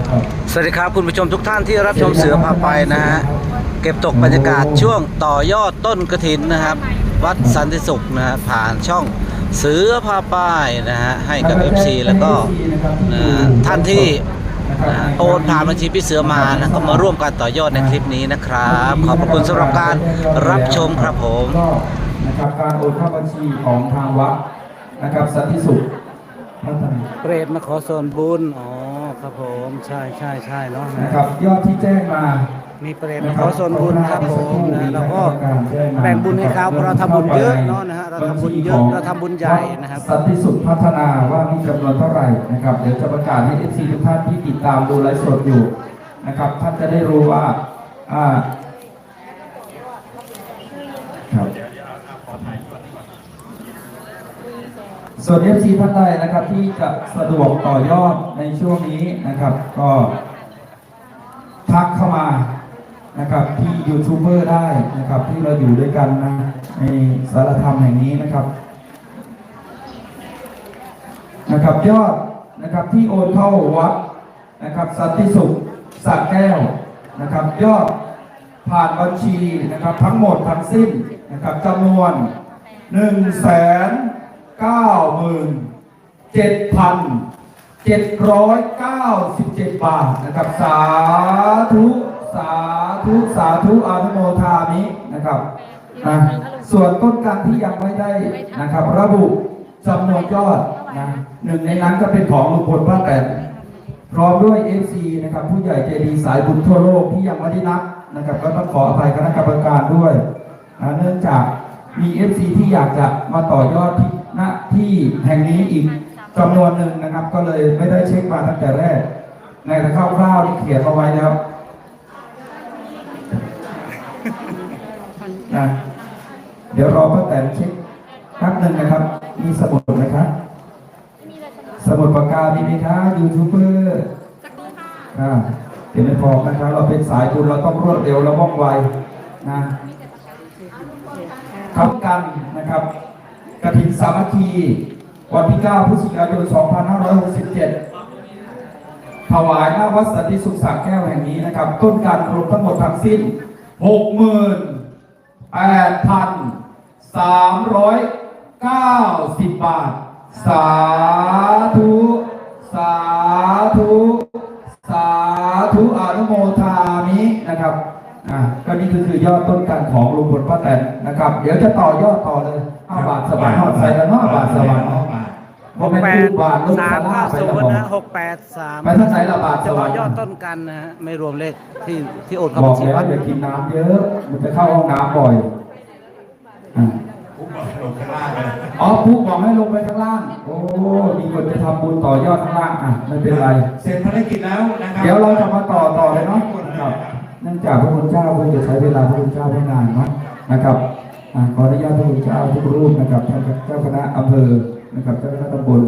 นะครับสวัสดีครับคุณผู้ชมทุกท่านที่รับชมเสือพาไปนะฮะเก็บตกบรรยากาศช่วงต่อยอดต้นกระถินนะครับ วัดสันติสุขนะฮะผ่านช่องเสือพาป้ายนะฮะให้กับ FC แล้วก็นะฮะท่านที่นะฮะโอนผ่านบัญชีพี่เสือมานะก็มาร่วมกันต่อยอดในคลิปนี้นะครับ ขอบพระคุณสำหรับการรับชมครับผมก็นะครับการโอนเข้าบัญชีของทางวัดนะครับสันติสุขพัฒนาเปรตมาขอส่วนบุญอ๋อ ครับผมใช่ใช่ใช่เนาะนะครับยอดที่แจ้งมา มีเปรตมาขอส่วนบุญครับผมนะแล้วก็แบ่งบุญให้เขาเพราะเราทำบุญเยอะเนาะนะฮะเราทำบุญเยอะเราทำบุญใหญ่นะครับสันติสุขพัฒนาว่ามีจำนวนเท่าไหร่นะครับเดี๋ยวจะประกาศให้เอฟซีทุกท่านที่ติดตามดูไลฟ์สดอยู่นะครับท่านจะได้รู้ว่าอ่าครับ ส่วน FC ท่านใดนะครับที่จะสะดวกต่อยอดในช่วงนี้นะครับ ก็ทักเข้ามานะครับที่ยูทูบเบอร์ได้นะครับที่เราอยู่ด้วยกันนะในสารธรรมแห่งนี้นะครับนะครับยอดนะครับที่โอนเข้าวัดนะครับสันติสุขสระแก้วนะครับ ยอดผ่านบัญชีนะครับทั้งหมดทั้งสิ้นนะครับจำนวน1นึ่งแสน เก้าหมื่นเจ็ดพันเจ็ดร้อยเก้าสิบเจ็ดบาทนะครับ สาธุ สาธุ สาธุอานุโมทามินะครับนะส่วนต้นการที่ยังไม่ได้นะครับ ระบุจำนวนยอดนะหนึ่งในนั้นก็เป็นของลุงพลป้าแตนพร้อมด้วย FC นะครับ ผู้ใหญ่ใจดีสายบุญทั่วโลกที่ยังไม่ได้นับนะครับ ก็ต้องขออภัยคณะกรรมการด้วยนะเนื่องจากมี FC ที่อยากจะมาต่อยอดที่ ณที่แห่งนี้อีกจำนวนหนึ่งนะครับ ก็เลยไม่ได้เช็คมาตั้งแต่แรก ในแต่คร่าวๆที่เขียนเอาไว้แล้วนะเดี๋ยวรอป้าแตนเช็คแป๊บหนึ่งนะครับ มีสมุดไหมครับสมุดปากกามีไหมครับยูทูบเบอร์อ่าเดี๋ยวไม่พอนะครับ เราเป็นสายบุญเราต้องรวดเร็วและว่องไวนะ ครับกันนะครับ กฐินสามัคคี วันที่ 9 พฤศจิกายน 2567 ถวายหน้าวัดสันติสุขสระแก้วแห่งนี้นะครับ ต้นการรวมทั้งหมดทั้งสิ้น 68,390 บาท สาธุ สาธุ สาธุอนุโมทามินะครับ อ่าก็นี่คือคือยอดต้นกันของลุงพลป้าแตนนะครับ เดี๋ยวจะต่อยอดต่อเลยห้าบาทสวรรค์หอดใส่แล้วห้าบาทสวรรค์หกแปดสามห้าศูนย์นะหกแปดสามไปทางไหนละบาทเฉสวรพาะรค์ยอดต้นกันนะฮะไม่รวมเลขที่ที่โอนเข้าบบัอญกชีแล้ววัดอย่ากินน้ำเยอะ มันจะเข้าห้องน้ำบ่อยอะอ๋อผู้บอกให้ลงไปข้างล่าง โอ้มีคนจะทำบุญต่อยอดข้างล่างอะไม่เป็นไร เสร็จภารกิจแล้วนะครับ เดี๋ยวเราจะมาต่อต่อเลยเนาะครับ เนื่องจากพระคุณเจ้าคงจะใช้เวลาพระคุณเจ้าไม่นานเนาะนะครับขออนุญาตพระคุณเจ้าทุกรูปนะครับท่านเจ้าคณะอำเภอนะครับเจ้าคณะตำบล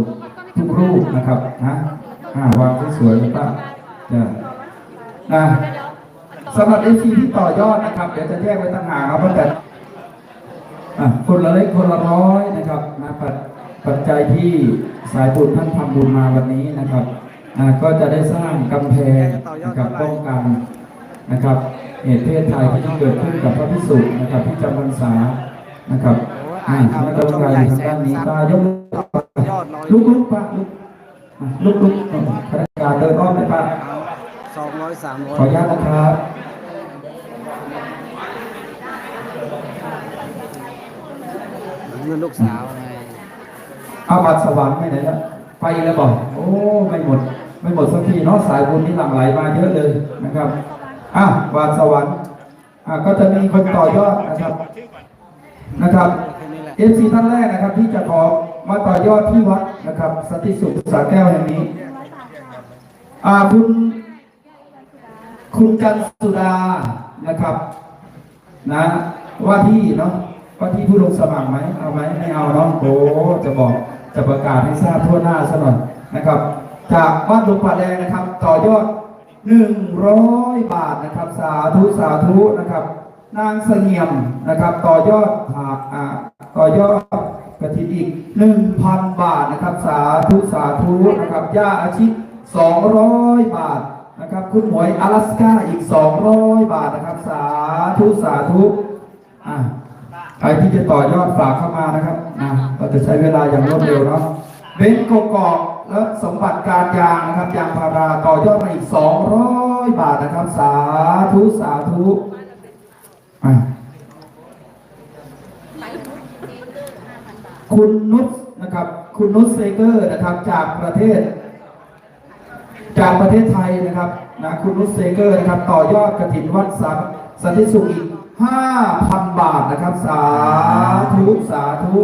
ทุกรูปนะครับนะอ่าวางสวยๆนะป้าจะนะสำหรับเอซีที่ต่อยอดนะครับ เดี๋ยวจะแยกไว้ต่างหากครับเพราะแต่คนละเล็กคนละร้อยนะครับนะปัจปัจจัยที่สายบุญท่านทำบุญมาวันนี้นะครับก็จะได้สร้างกำแพงนะครับป้องกัน นะครับเหตุเพศภัยที่เกิดขึ้นกับพระพิสุนะครับที่จำพรรษานะครับอ่าคณะกรรมการอยู่ทางด้านนี้ก็ยกยอดน้อยลุกลุกป้าลุกอะลุกลุกคณะกรรมการเดินอ้อมเลยป้าสองร้อยสามร้อยขออนุญาตนะครับเงินลูกสาวไงเอาบัตรสวรรค์ไปไหนแล้วไปแล้วบอกโอ้ไม่หมด ไม่หมดสักทีเนาะสายบุญนี่หลั่งไหลมาเยอะเลยนะครับ อะบัตรสวรรค์อะก็จะมีคนต่อยอดนะครับนะครับแค่นี้แหละเอฟซีท่านแรกนะครับ ที่จะขอมาต่อยอดที่วัดนะครับ สติสุขสาแก้วแห่งนี้ อ่าคุณ คุณจันทร์สุดานะครับ นะว่าที่เนาะว่าที่ผู้ลงสมัครไหมเอาไหมไม่เอาเนาะโอ้จะบอกจะประกาศให้ทราบทั่วหน้าซะหน่อยนะครับ จากบ้านลุงป่าแดงนะครับ ต่อยอด หนึ่งร้อยบาทนะครับ สาธุสาธุนะครับ นางเสงี่ยมนะครับ ต่อยอดผากอ่าต่อยอดกระถินอีกหนึ่งพันบาทนะครับ สาธุสาธุนะครับย่าอาชิตสองร้อยบาท นะครับ คุณหมวย阿拉斯ก้าอีก 200 บาทนะครับ สาธุสาธุอ่ะใครที่จะต่อยอดฝากเข้ามานะครับนะก็จะใช้เวลาอย่างรวดเร็วเนาะเบนซ์โกกอก และสมบัติการยางนะครับยางพาราต่อยอดมาอีก 200 บาทนะครับ สาธุ สาธุคุณนุชนะครับ คุณนุชเซเกอร์นะครับ จากประเทศ จากประเทศไทยนะครับนะคุณนุชเซเกอร์นะครับ ต่อยอดกระถินวัดสันสันติสุขอีก 5,000 บาทนะครับ สาธุ สาธุ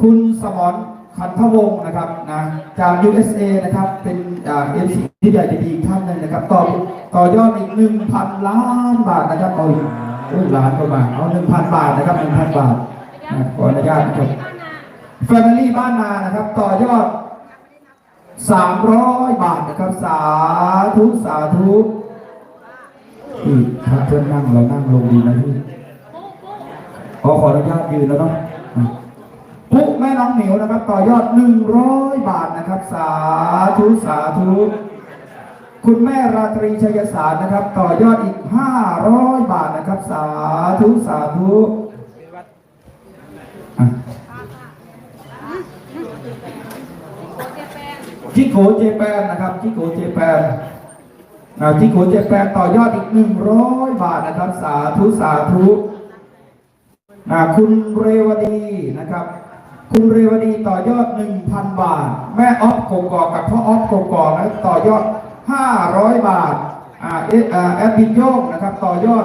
คุณสมร ขันทวงศ์นะครับนะจาก USA นะครับเป็นเอ็มซีที่ใหญ่ดีอีกท่านหนึ่งนะครับต่อต่อยอดอีก1,000ล้านบาทนะครับเอาอีกโอ้ยล้านกว่าบาทเอา1,000บาทนะครับ1,000บาทนะขออนุญาตนะครับแฟมิลี่บ้านนานะครับต่อยอด300บาทนะครับสาธุสาธุอีกครับเพื่อนนั่งเรานั่งลงดีนะพี่ขอขออนุญาตยืนแล้วเนาะ ปุ๊แม่น้องเหนียวนะครับ ต่อยอด 100 บาทนะครับ สาธุสาธุคุณแม่ราตรีชัยสารนะครับ ต่อยอดอีก 500 บาทนะครับ สาธุสาธุอะจิโกเจแปนนะครับจิโกเจแปนนะจิโกเจแปนต่อยอดอีก 100 บาทนะครับ สาธุสาธุนะคุณเรวดีนะครับ คุณเรวดีต่อยอด 1,000 บาท แม่ออฟโกกอกกับพ่อออฟโกกอกนะต่อยอด 500 บาทอ่าเออ่าแอดบินโยงนะครับ ต่อยอด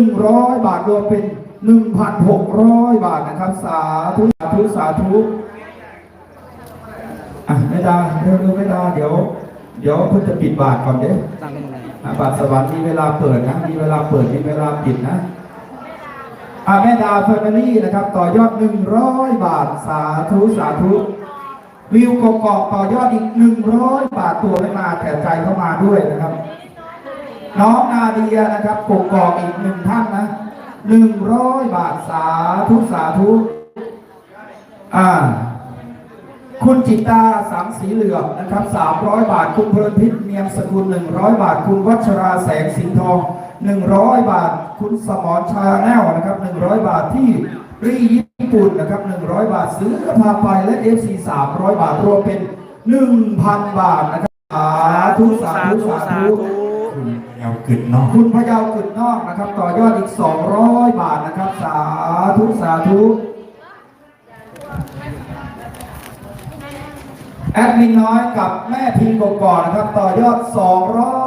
100 บาทรวมเป็น 1,600 บาทนะครับ สาธุสาธุสาธุอะไม่ได้เร็วๆไม่ได้เดี๋ยว เดี๋ยวเพิ่งจะปิดบาทก่อนเด้อะบาทสวรรค์มีเวลาเปิดนะ มีเวลาเปิดมีเวลาปิดนะ อะแม่ดาเฟอร์นารี่นะครับ ต่อยอด 100 บาทสาธุสาธุวิวกกอกต่อยอดอีก 100 บาทตัวไม่มาแต่ใจเข้ามาด้วยนะครับ น้องนาเดียนะครับกกอกอีกหนึ่งท่านนะ100 บาทสาธุสาธุอ่า คุณจิตตาสังสีเหลืองนะครับ 300 บาท คุณเพลินพิษเมียงสกุล 100 บาท คุณวัชราแสงสิงห์ทอง 100 บาท คุณสมรชาแนลนะครับ 100 บาทที่รีญี่ปุ่นนะครับ 100 บาทซื้อพาไปและ FC 300 บาทรวมเป็น 1,000 บาทนะครับสาธุสาธุสาธุคุณเยาวกึดเนาะคุณพยาวกึดนอกนะครับ ต่อยอดอีก 200 บาทนะครับ สาธุสาธุ แอดมินน้อยกับแม่พิมพ์กกอกนะครับ ต่อยอด200